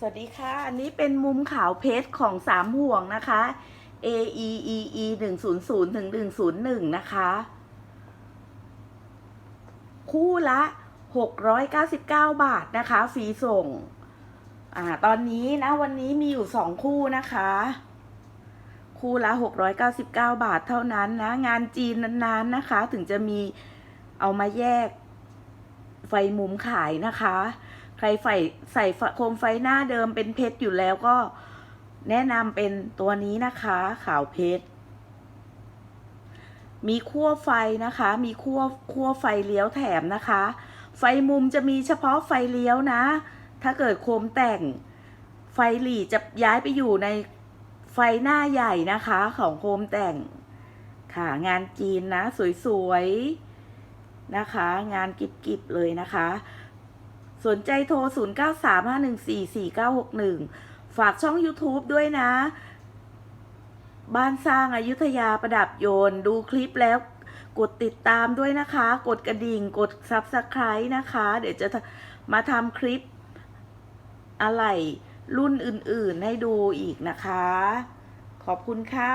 สวัสดีค่ะ อันนี้เป็นมุมขาวเพชรของสามห่วงนะคะ A E E E หนึ่งศูนย์ศูนย์ถึงหนึ่งศูนย์หนึ่งนะคะ คู่ละหกร้อยเก้าสิบเก้าบาทนะคะฟรีส่ง อ่า ตอนนี้นะวันนี้มีอยู่สองคู่นะคะ คู่ละหกร้อยเก้าสิบเก้าบาทเท่านั้นนะ งานจีนนานๆนะคะ ถึงจะมีเอามาแยกไฟมุมขายนะคะ ใครใส่ใส่โคมไฟหน้าเดิมเป็นเพชรอยู่แล้วก็แนะนำเป็นตัวนี้นะคะขาวเพชร มีขั้วไฟนะคะ มีขั้วขั้วไฟเลี้ยวแถมนะคะ ไฟมุมจะมีเฉพาะไฟเลี้ยวนะ ถ้าเกิดโคมแต่ง ไฟหลีจะย้ายไปอยู่ในไฟหน้าใหญ่นะคะของโคมแต่งค่ะงานจีนนะ สวยๆนะคะ งานกิบๆเลยนะคะ สนใจโทร 0935144961 ฝากช่อง YouTube ด้วยนะ บ้านสร้างอายุทยาประดับโยน ดูคลิปแล้วกดติดตามด้วยนะคะ กดกระดิ่ง กด Subscribe นะคะ เดี๋ยวจะมาทำคลิปอะไรรุ่นอื่นๆให้ดูอีกนะคะ ขอบคุณค่ะ